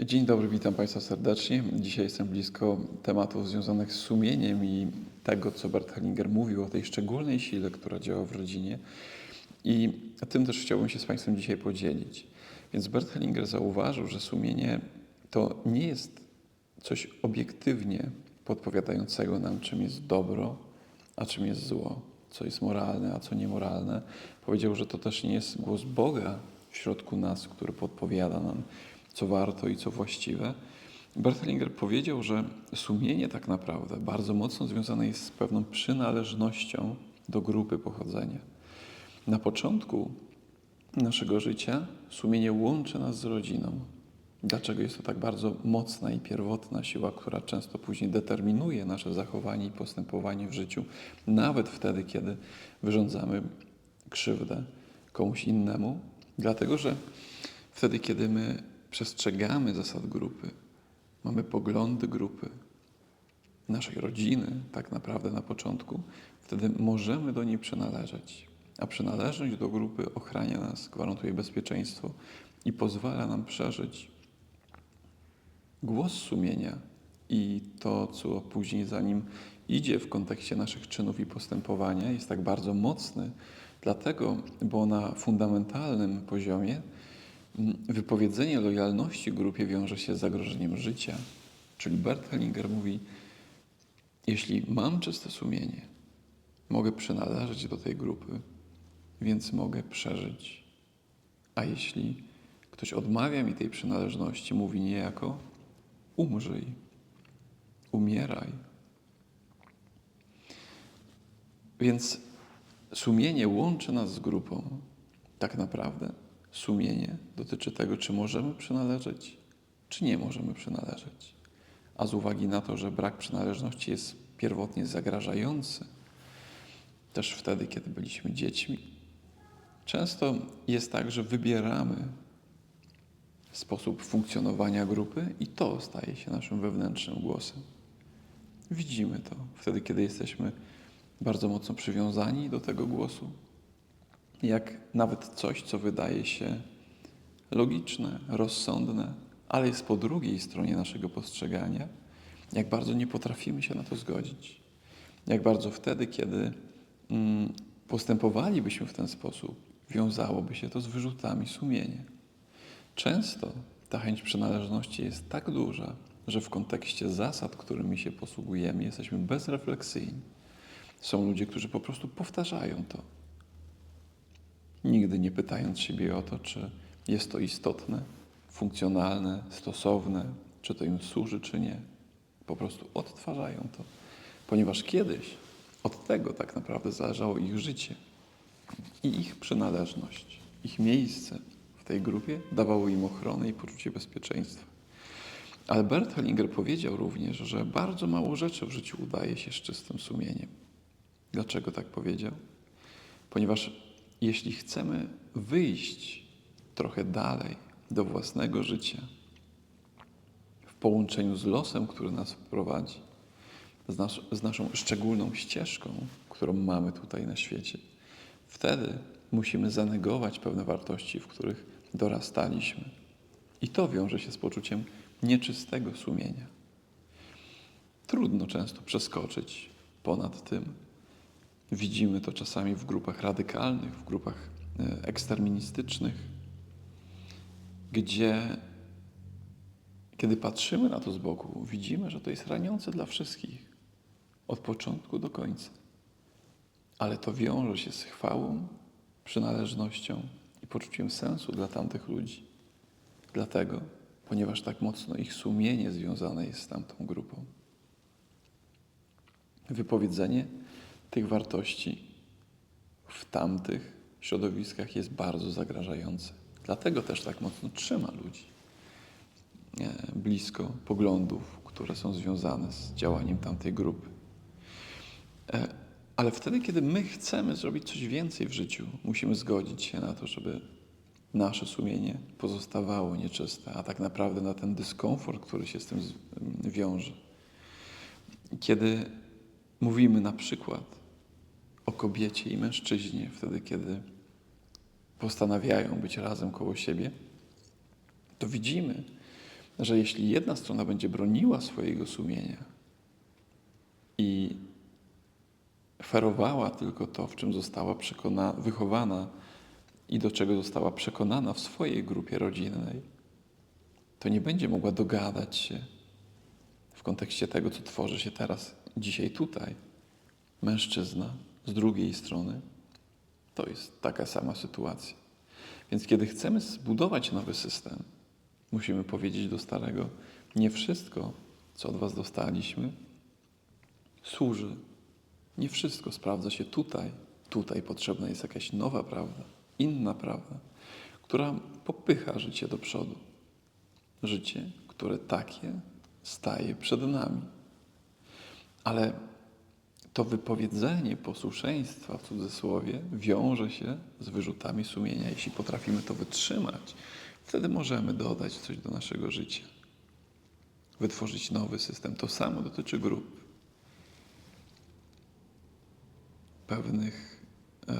Dzień dobry, witam Państwa serdecznie. Dzisiaj jestem blisko tematów związanych z sumieniem i tego, co Bert Hellinger mówił o tej szczególnej sile, która działa w rodzinie. I tym też chciałbym się z Państwem dzisiaj podzielić. Więc Bert Hellinger zauważył, że sumienie to nie jest coś obiektywnie podpowiadającego nam, czym jest dobro, a czym jest zło, co jest moralne, a co niemoralne. Powiedział, że to też nie jest głos Boga w środku nas, który podpowiada nam, co warto i co właściwe. Bert Hellinger powiedział, że sumienie tak naprawdę bardzo mocno związane jest z pewną przynależnością do grupy pochodzenia. Na początku naszego życia sumienie łączy nas z rodziną. Dlaczego jest to tak bardzo mocna i pierwotna siła, która często później determinuje nasze zachowanie i postępowanie w życiu, nawet wtedy, kiedy wyrządzamy krzywdę komuś innemu? Dlatego, że wtedy, kiedy my przestrzegamy zasad grupy, mamy poglądy grupy, naszej rodziny, tak naprawdę na początku, wtedy możemy do niej przynależeć. A przynależność do grupy ochrania nas, gwarantuje bezpieczeństwo i pozwala nam przeżyć głos sumienia i to, co później za nim idzie w kontekście naszych czynów i postępowania, jest tak bardzo mocny, dlatego, bo na fundamentalnym poziomie wypowiedzenie lojalności grupie wiąże się z zagrożeniem życia. Czyli Bert Hellinger mówi, jeśli mam czyste sumienie, mogę przynależeć do tej grupy, więc mogę przeżyć. A jeśli ktoś odmawia mi tej przynależności, mówi niejako, umrzyj, umieraj. Więc sumienie łączy nas z grupą. Tak naprawdę sumienie dotyczy tego, czy możemy przynależeć, czy nie możemy przynależeć. A z uwagi na to, że brak przynależności jest pierwotnie zagrażający, też wtedy, kiedy byliśmy dziećmi, często jest tak, że wybieramy sposób funkcjonowania grupy i to staje się naszym wewnętrznym głosem. Widzimy to wtedy, kiedy jesteśmy bardzo mocno przywiązani do tego głosu, jak nawet coś, co wydaje się logiczne, rozsądne, ale jest po drugiej stronie naszego postrzegania, jak bardzo nie potrafimy się na to zgodzić. Jak bardzo wtedy, kiedy mm, postępowalibyśmy w ten sposób, wiązałoby się to z wyrzutami sumienia. Często ta chęć przynależności jest tak duża, że w kontekście zasad, którymi się posługujemy, jesteśmy bezrefleksyjni. Są ludzie, którzy po prostu powtarzają to, nigdy nie pytając siebie o to, czy jest to istotne, funkcjonalne, stosowne, czy to im służy, czy nie. Po prostu odtwarzają to, ponieważ kiedyś od tego tak naprawdę zależało ich życie i ich przynależność, ich miejsce w tej grupie dawało im ochronę i poczucie bezpieczeństwa. Albert Hellinger powiedział również, że bardzo mało rzeczy w życiu udaje się z czystym sumieniem. Dlaczego tak powiedział? Ponieważ jeśli chcemy wyjść trochę dalej do własnego życia, w połączeniu z losem, który nas prowadzi, z, nas, z naszą szczególną ścieżką, którą mamy tutaj na świecie, wtedy musimy zanegować pewne wartości, w których dorastaliśmy. I to wiąże się z poczuciem nieczystego sumienia. Trudno często przeskoczyć ponad tym. Widzimy to czasami w grupach radykalnych, w grupach e, eksterministycznych, gdzie kiedy patrzymy na to z boku, widzimy, że to jest raniące dla wszystkich, od początku do końca. Ale to wiąże się z chwałą, przynależnością i poczuciem sensu dla tamtych ludzi. Dlatego, ponieważ tak mocno ich sumienie związane jest z tamtą grupą. Wypowiedzenie tych wartości w tamtych środowiskach jest bardzo zagrażające. Dlatego też tak mocno trzyma ludzi e, blisko poglądów, które są związane z działaniem tamtej grupy. E, ale wtedy, kiedy my chcemy zrobić coś więcej w życiu, musimy zgodzić się na to, żeby nasze sumienie pozostawało nieczyste, a tak naprawdę na ten dyskomfort, który się z tym wiąże. Kiedy mówimy na przykład o kobiecie i mężczyźnie, wtedy, kiedy postanawiają być razem koło siebie, to widzimy, że jeśli jedna strona będzie broniła swojego sumienia i ferowała tylko to, w czym została przekona, wychowana i do czego została przekonana w swojej grupie rodzinnej, to nie będzie mogła dogadać się w kontekście tego, co tworzy się teraz, dzisiaj tutaj. Mężczyzna z drugiej strony to jest taka sama sytuacja. Więc kiedy chcemy zbudować nowy system, musimy powiedzieć do starego: Nie wszystko, co od Was dostaliśmy, służy. Nie wszystko sprawdza się tutaj. Tutaj potrzebna jest jakaś nowa prawda, inna prawda, która popycha życie do przodu. Życie, które takie staje przed nami. Ale to wypowiedzenie posłuszeństwa w cudzysłowie wiąże się z wyrzutami sumienia. Jeśli potrafimy to wytrzymać, wtedy możemy dodać coś do naszego życia. Wytworzyć nowy system. To samo dotyczy grup. Pewnych e,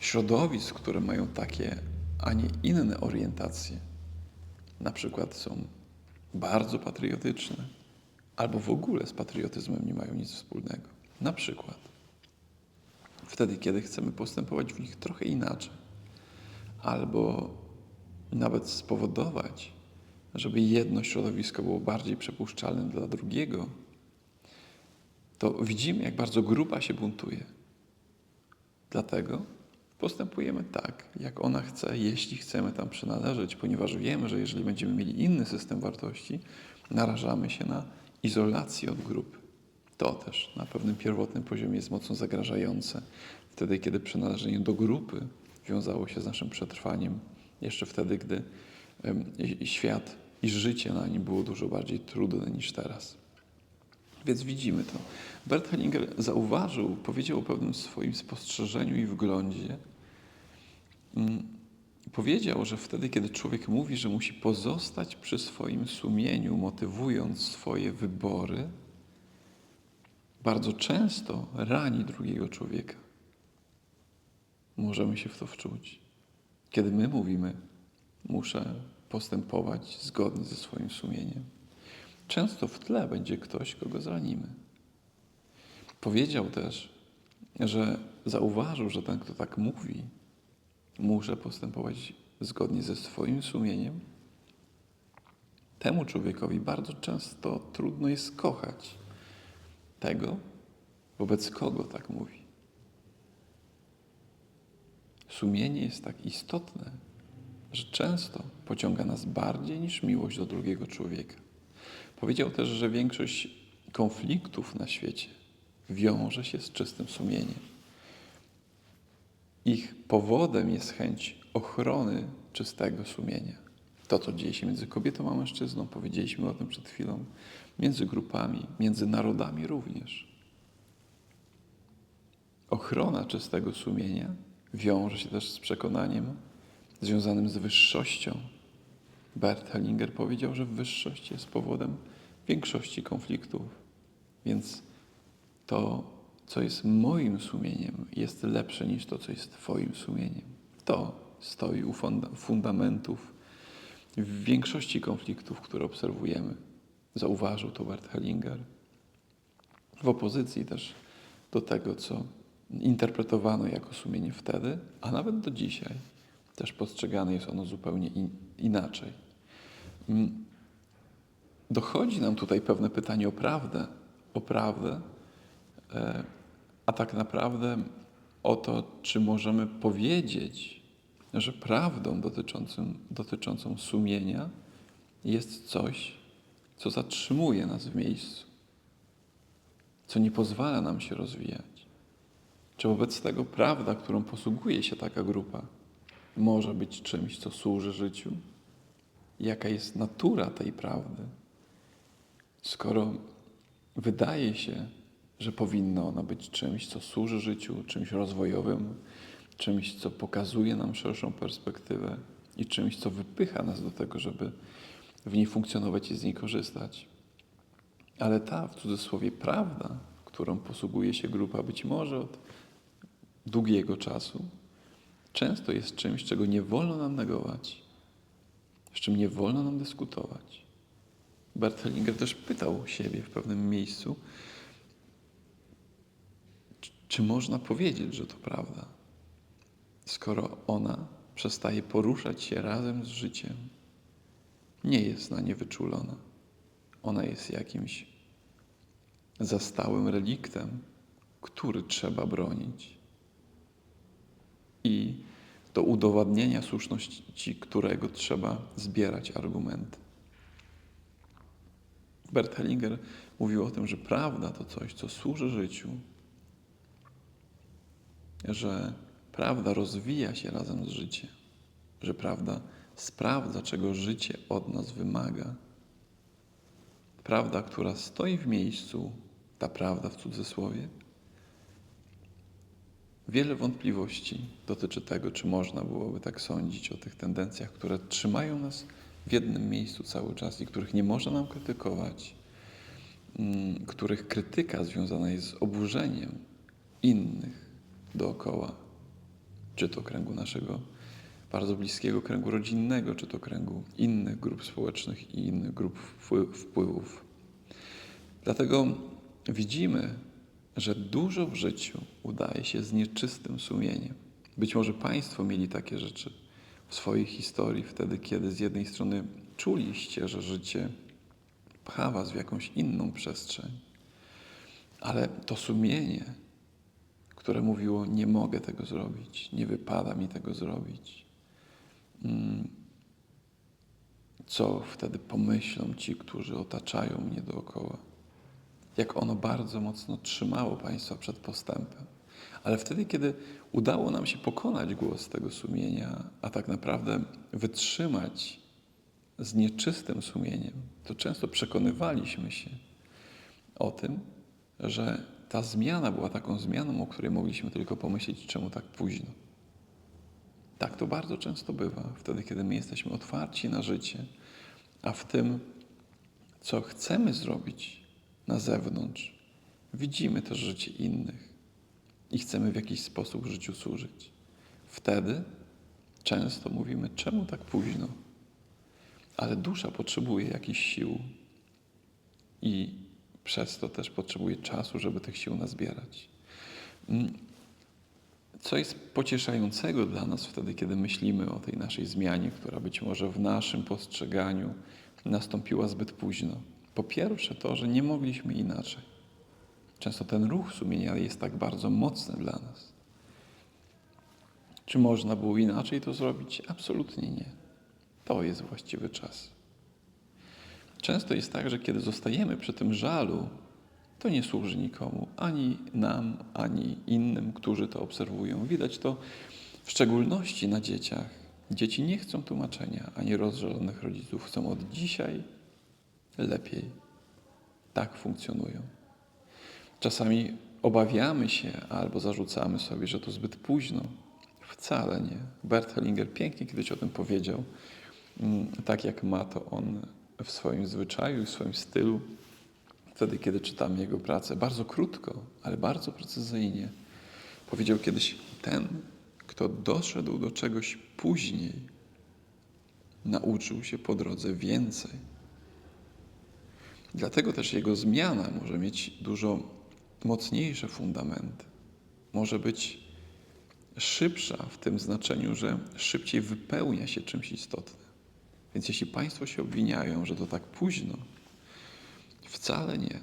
środowisk, które mają takie, a nie inne orientacje. Na przykład są bardzo patriotyczne, albo w ogóle z patriotyzmem nie mają nic wspólnego. Na przykład wtedy, kiedy chcemy postępować w nich trochę inaczej, albo nawet spowodować, żeby jedno środowisko było bardziej przepuszczalne dla drugiego, to widzimy, jak bardzo grupa się buntuje. Dlatego postępujemy tak, jak ona chce, jeśli chcemy tam przynależeć, ponieważ wiemy, że jeżeli będziemy mieli inny system wartości, narażamy się na izolację od grupy. To też na pewnym pierwotnym poziomie jest mocno zagrażające. Wtedy, kiedy przynależenie do grupy wiązało się z naszym przetrwaniem, jeszcze wtedy, gdy świat i życie na nim było dużo bardziej trudne niż teraz. Więc widzimy to. Bert Hellinger zauważył, powiedział o pewnym swoim spostrzeżeniu i wglądzie. Mm, powiedział, że wtedy, kiedy człowiek mówi, że musi pozostać przy swoim sumieniu, motywując swoje wybory, bardzo często rani drugiego człowieka. Możemy się w to wczuć. Kiedy my mówimy, muszę postępować zgodnie ze swoim sumieniem, często w tle będzie ktoś, kogo zranimy. Powiedział też, że zauważył, że ten, kto tak mówi, muszę postępować zgodnie ze swoim sumieniem. Temu człowiekowi bardzo często trudno jest kochać tego, wobec kogo tak mówi. Sumienie jest tak istotne, że często pociąga nas bardziej niż miłość do drugiego człowieka. Powiedział też, że większość konfliktów na świecie wiąże się z czystym sumieniem. Ich powodem jest chęć ochrony czystego sumienia. To, co dzieje się między kobietą a mężczyzną, powiedzieliśmy o tym przed chwilą, między grupami, między narodami również. Ochrona czystego sumienia wiąże się też z przekonaniem związanym z wyższością. Bert Hellinger powiedział, że wyższość jest powodem większości konfliktów. Więc to, co jest moim sumieniem, jest lepsze niż to, co jest Twoim sumieniem. To stoi u fundamentów w większości konfliktów, które obserwujemy. Zauważył to Bert Hellinger. W opozycji też do tego, co interpretowano jako sumienie wtedy, a nawet do dzisiaj też postrzegane jest ono zupełnie in, inaczej. Mm. Dochodzi nam tutaj pewne pytanie o prawdę, o prawdę, e, a tak naprawdę o to, czy możemy powiedzieć, że prawdą dotyczącą, dotyczącą sumienia jest coś, co zatrzymuje nas w miejscu, co nie pozwala nam się rozwijać. Czy wobec tego prawda, którą posługuje się taka grupa, może być czymś, co służy życiu? Jaka jest natura tej prawdy? Skoro wydaje się, że powinna ona być czymś, co służy życiu, czymś rozwojowym, czymś, co pokazuje nam szerszą perspektywę i czymś, co wypycha nas do tego, żeby w niej funkcjonować i z niej korzystać. Ale ta, w cudzysłowie, prawda, którą posługuje się grupa być może od długiego czasu, często jest czymś, czego nie wolno nam negować, z czym nie wolno nam dyskutować, Bert Hellinger też pytał siebie w pewnym miejscu, czy można powiedzieć, że to prawda, skoro ona przestaje poruszać się razem z życiem, nie jest na nie wyczulona. Ona jest jakimś zastałym reliktem, który trzeba bronić. I do udowadnienia słuszności którego trzeba zbierać argumenty. Bert Hellinger mówił o tym, że prawda to coś, co służy życiu, że prawda rozwija się razem z życiem, że prawda sprawdza, czego życie od nas wymaga. Prawda, która stoi w miejscu, ta prawda w cudzysłowie, wiele wątpliwości dotyczy tego, czy można byłoby tak sądzić o tych tendencjach, które trzymają nas w jednym miejscu cały czas i których nie można nam krytykować, mm, których krytyka związana jest z oburzeniem innych dookoła, czy to kręgu naszego bardzo bliskiego kręgu rodzinnego, czy to kręgu innych grup społecznych i innych grup wpływów. Dlatego widzimy, że dużo w życiu udaje się z nieczystym sumieniem. Być może Państwo mieli takie rzeczy w swojej historii, wtedy, kiedy z jednej strony czuliście, że życie pcha Was w jakąś inną przestrzeń, ale to sumienie, które mówiło: Nie mogę tego zrobić, nie wypada mi tego zrobić. Mm, co wtedy pomyślą ci, którzy otaczają mnie dookoła? jak ono bardzo mocno trzymało Państwa przed postępem. Ale wtedy, kiedy udało nam się pokonać głos tego sumienia, a tak naprawdę wytrzymać z nieczystym sumieniem, to często przekonywaliśmy się o tym, że ta zmiana była taką zmianą, o której mogliśmy tylko pomyśleć, czemu tak późno. Tak to bardzo często bywa, wtedy, kiedy my jesteśmy otwarci na życie, a w tym, co chcemy zrobić, na zewnątrz. Widzimy też życie innych i chcemy w jakiś sposób życiu służyć. Wtedy często mówimy, czemu tak późno? Ale dusza potrzebuje jakichś sił i przez to też potrzebuje czasu, żeby tych sił nazbierać. Mm. Co jest pocieszającego dla nas wtedy, kiedy myślimy o tej naszej zmianie, która być może w naszym postrzeganiu nastąpiła zbyt późno po pierwsze to, że nie mogliśmy inaczej. Często ten ruch sumienia jest tak bardzo mocny dla nas. Czy można było inaczej to zrobić? Absolutnie nie. To jest właściwy czas. Często jest tak, że kiedy zostajemy przy tym żalu, to nie służy nikomu, ani nam, ani innym, którzy to obserwują. Widać to w szczególności na dzieciach. Dzieci nie chcą tłumaczenia, ani rozżalonych rodziców. Chcą od dzisiaj lepiej. Tak funkcjonują. Czasami obawiamy się albo zarzucamy sobie, że to zbyt późno. Wcale nie. Bert Hellinger pięknie kiedyś o tym powiedział, mm, tak jak ma to on w swoim zwyczaju w swoim stylu, wtedy, kiedy czytamy jego pracę. Bardzo krótko, ale bardzo precyzyjnie. Powiedział kiedyś: Ten, kto doszedł do czegoś później, nauczył się po drodze więcej. Dlatego też jego zmiana może mieć dużo mocniejsze fundamenty. Może być szybsza w tym znaczeniu, że szybciej wypełnia się czymś istotnym. Więc jeśli Państwo się obwiniają, że to tak późno, wcale nie.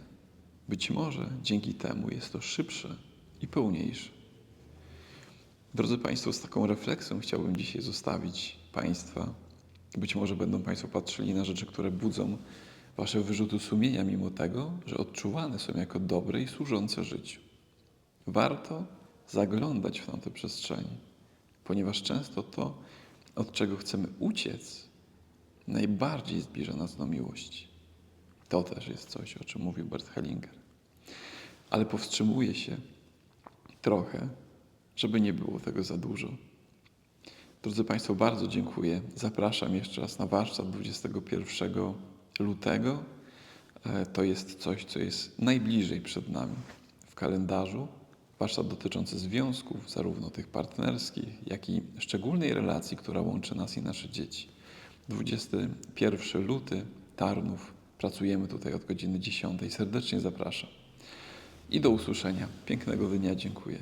Być może dzięki temu jest to szybsze i pełniejsze. Drodzy Państwo, z taką refleksją chciałbym dzisiaj zostawić Państwa. Być może będą Państwo patrzyli na rzeczy, które budzą wasze wyrzuty sumienia, mimo tego, że odczuwane są jako dobre i służące życiu. Warto zaglądać w tamte przestrzenie, ponieważ często to, od czego chcemy uciec, najbardziej zbliża nas do miłości. To też jest coś, o czym mówił Bert Hellinger. Ale powstrzymuje się trochę, żeby nie było tego za dużo. Drodzy Państwo, bardzo dziękuję. Zapraszam jeszcze raz na warsztat 21 lutego e, to jest coś, co jest najbliżej przed nami w kalendarzu. Warsztat dotyczący związków, zarówno tych partnerskich, jak i szczególnej relacji, która łączy nas i nasze dzieci. 21 luty, Tarnów, Pracujemy tutaj od godziny 10. Serdecznie zapraszam. I do usłyszenia. Pięknego dnia. Dziękuję.